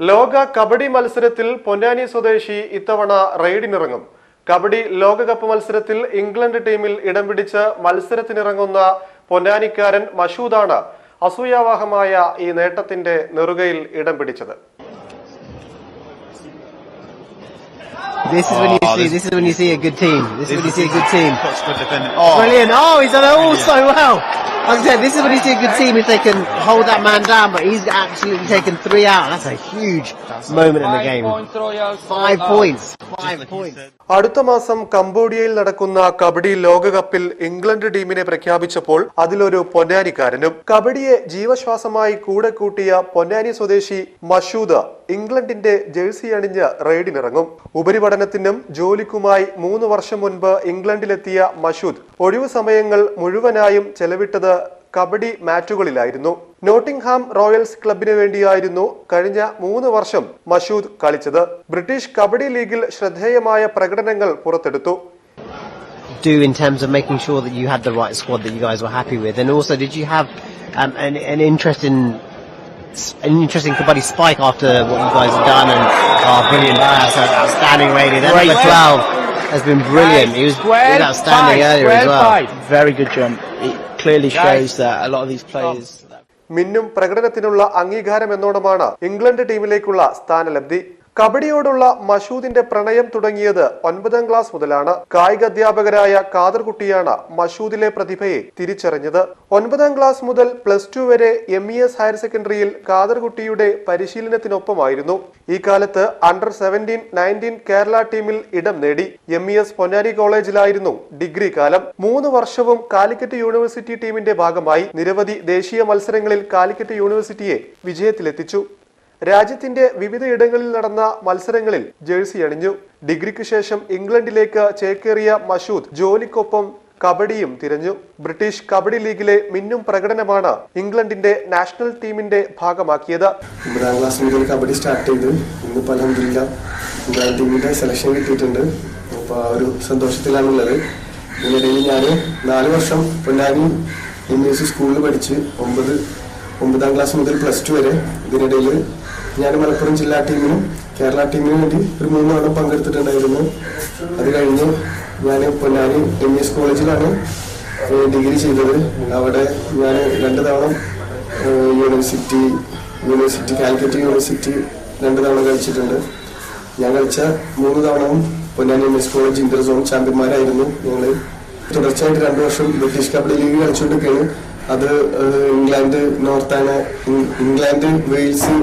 ലോക കബഡി മത്സരത്തിൽ പൊന്നാനി സ്വദേശി ഇത്തവണ റെയ്ഡിനിറങ്ങും കബഡി ലോകകപ്പ് മത്സരത്തിൽ ഇംഗ്ലണ്ട് ടീമിൽ ഇടം പിടിച്ച് മത്സരത്തിനിറങ്ങുന്ന പൊന്നാനിക്കാരൻ മഷൂദാണ് അസൂയാവാഹമായ ഈ നേട്ടത്തിന്റെ നെറുകയിൽ ഇടം പിടിച്ചത് This is when you see. This, is when you see a good team. This, is when you see a good team. Brilliant! Oh, he's done all so well. Like I said, this is when you see a good team if they can hold that man down. But he's absolutely taken three out. That's a huge moment in the game. Five points. Five points. അടുത്ത മാസം കംബോഡിയയിൽ നടക്കുന്ന കബഡി ലോകകപ്പിൽ England ടീമിനെ പ്രഖ്യാപിച്ചപ്പോൾ അതിലൊരു പൊന്നാനിക്കാരനും കബഡിയെ ജീവശ്വാസമായി കൂടെ കൂട്ടിയ പൊന്നാനി സ്വദേശി മഷൂദ് ഇംഗ്ലണ്ടിന്റെ ജേഴ്സി അണിഞ്ഞ് റെയ്ഡിനിറങ്ങും ഉപരിപഠനത്തിനും ജോലിക്കുമായി മൂന്ന് വർഷം മുൻപ് ഇംഗ്ലണ്ടിലെത്തിയ മഷൂദ് ഒഴിവു സമയങ്ങൾ മുഴുവനായും ചെലവിട്ടത് കബഡി മാറ്റുകളിലായിരുന്നു നോട്ടിംഗ്ഹാം റോയൽസ് ക്ലബിന് വേണ്ടിയായിരുന്നു കഴിഞ്ഞ മൂന്ന് വർഷം മഷൂദ് കളിച്ചത് ബ്രിട്ടീഷ് കബഡി ലീഗിൽ ശ്രദ്ധേയമായ പ്രകടനങ്ങൾ പുറത്തെടുത്തു Do in terms of making sure that you had the right squad that you guys were happy with, and also did you have um, an, an interest in an interesting kabaddi spike after what you guys have done? And oh, brilliant! pass, an outstanding rating. That Great number twelve has been brilliant. He was, he was outstanding earlier as well. Very good jump. Clearly shows that a lot of these players. മിന്നും പ്രകടനത്തിനുള്ള അംഗീകാരം എന്നോണമാണ് England ടീമിലേക്കുള്ള സ്ഥാനലബ്ധി കബഡിയോടുള്ള മഷൂദിന്റെ പ്രണയം തുടങ്ങിയത് ഒൻപതാം class മുതലാണ്. കായിക അധ്യാപകരായ കാദർകുട്ടിയാണ് മഷൂദിലെ പ്രതിഭയെ തിരിച്ചറിഞ്ഞത്. ഒൻപതാം ക്ലാസ് മുതൽ പ്ലസ് ടു വരെ എം ഇ എസ് ഹയർ സെക്കൻഡറിയിൽ കാദർകുട്ടിയുടെ പരിശീലനത്തിനൊപ്പമായിരുന്നു. ഈ കാലത്ത് അണ്ടർ സെവന്റീൻ നയന്റീൻ കേരള ടീമിൽ ഇടം നേടി. എം ഇ എസ് പൊന്നാനി കോളേജിലായിരുന്നു ഡിഗ്രി കാലം. മൂന്ന് വർഷവും കാലിക്കറ്റ് യൂണിവേഴ്സിറ്റി ടീമിന്റെ ഭാഗമായി നിരവധി ദേശീയ മത്സരങ്ങളിൽ കാലിക്കറ്റ് യൂണിവേഴ്സിറ്റിയെ വിജയത്തിലെത്തിച്ചു. രാജ്യത്തിന്റെ വിവിധയിടങ്ങളിൽ നടന്ന മത്സരങ്ങളിൽ ജേഴ്സി അണിഞ്ഞു. ഡിഗ്രിക്ക് ശേഷം ഇംഗ്ലണ്ടിലേക്ക് ചേക്കേറിയ മഷൂദ് ജോലിക്കൊപ്പം കബഡിയും തിരഞ്ഞു. ബ്രിട്ടീഷ് കബഡി ലീഗിലെ മിന്നും പ്രകടനമാണ് ഇംഗ്ലണ്ടിന്റെ നാഷണൽ ടീമിന്റെ ഭാഗമാക്കിയത്. ഒമ്പതാം ക്ലാസ് മുതൽ കബഡി സ്റ്റാർട്ട് ചെയ്ത്. ഇന്നിപ്പോൾ അലഹമില്ല ഒമ്പതാം ടീമിന്റെ സെലക്ഷൻ കിട്ടിയിട്ടുണ്ട്. അപ്പോൾ ആ ഒരു സന്തോഷത്തിലാണുള്ളത്. ഇതിനിടയിൽ ഞാൻ നാല് വർഷം പൊന്നാനി എം എസ് സ്കൂളിൽ പഠിച്ച് ഒമ്പത് ഒമ്പതാം ക്ലാസ് മുതൽ പ്ലസ് ടു വരെ ഇതിനിടയിൽ ഞാൻ മലപ്പുറം ജില്ലാ ടീമിനും കേരള ടീമിനും വേണ്ടി ഒരു മൂന്ന് തവണ പങ്കെടുത്തിട്ടുണ്ടായിരുന്നു. അത് കഴിഞ്ഞ് ഞാൻ പൊന്നാനി എം എസ് കോളേജിലാണ് ഡിഗ്രി ചെയ്തത്. അവിടെ ഞാൻ രണ്ട് തവണ യൂണിവേഴ്സിറ്റി യൂണിവേഴ്സിറ്റി കാലിക്കറ്റ് യൂണിവേഴ്സിറ്റി രണ്ട് തവണ കളിച്ചിട്ടുണ്ട്. ഞാൻ കളിച്ച മൂന്ന് തവണവും Ponnani M S college inter zone ചാമ്പ്യന്മാരായിരുന്നു ഞങ്ങൾ തുടർച്ചയായിട്ട് രണ്ടു വർഷം ബ്രിട്ടീഷ് കബഡി ലീഗ് കളിച്ചുകൊണ്ടിരിക്കുകയാണ്. അത് ഇംഗ്ലണ്ട് നോർത്താണ് ഇംഗ്ലണ്ട് വെയിൽസ്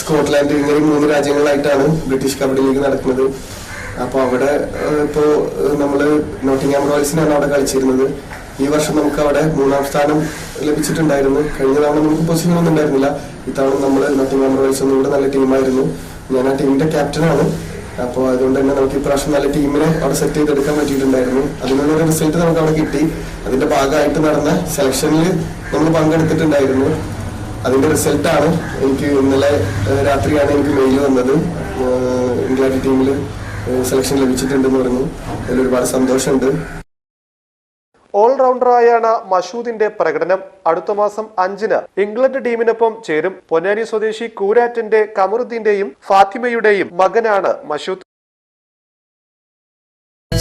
സ്കോട്ട്ലാൻഡ് ഇങ്ങനെ മൂന്ന് രാജ്യങ്ങളായിട്ടാണ് ബ്രിട്ടീഷ് കബഡി ലീഗ് നടക്കുന്നത്. അപ്പോൾ അവിടെ ഇപ്പോ ഏഹ് നമ്മൾ നോട്ടിംഗ്ഹാം റോയൽസിനാണ് അവിടെ കളിച്ചിരുന്നത്. ഈ വർഷം നമുക്ക് അവിടെ മൂന്നാം സ്ഥാനം ലഭിച്ചിട്ടുണ്ടായിരുന്നു. കഴിഞ്ഞ തവണ നമുക്ക് പൊസിഷൻ ഒന്നും ഉണ്ടായിരുന്നില്ല. ഇത്തവണ നമ്മൾ നോട്ടിംഗ്ഹാം റോയൽസ് ഒന്നും കൂടെ നല്ല ടീമായിരുന്നു. ഞാൻ ആ ടീമിന്റെ ക്യാപ്റ്റനാണ്. അപ്പോൾ അതുകൊണ്ട് തന്നെ നമുക്ക് ഇപ്രാവശ്യം നല്ല ടീമിനെ അവിടെ സെറ്റ് ചെയ്തെടുക്കാൻ പറ്റിയിട്ടുണ്ടായിരുന്നു. അതിനുള്ള ഒരു റിസൾട്ട് നമുക്ക് അവിടെ കിട്ടി. അതിന്റെ ഭാഗമായിട്ട് നടന്ന സെലക്ഷനിൽ നമ്മൾ പങ്കെടുത്തിട്ടുണ്ടായിരുന്നു. അതിന്റെ റിസൾട്ടാണ് എനിക്ക് ഇന്നലെ രാത്രിയാണ് എനിക്ക് മെയിൽ വന്നത്. ഇംഗ്ലണ്ട് ടീമിൽ സെലക്ഷൻ ലഭിച്ചിട്ടുണ്ടെന്ന് പറഞ്ഞു. അതിൽ ഒരുപാട് സന്തോഷമുണ്ട്. ഓൾറൗണ്ടറായാണ് മഷൂദിന്റെ പ്രകടനം. അടുത്ത മാസം അഞ്ചിന് ഇംഗ്ലണ്ട് ടീമിനൊപ്പം ചേരും. പൊന്നാനി സ്വദേശി കൂരാറ്റന്റെ കമറുദ്ദീന്റെയും ഫാത്തിമയുടെയും മകനാണ് മഷൂദ്.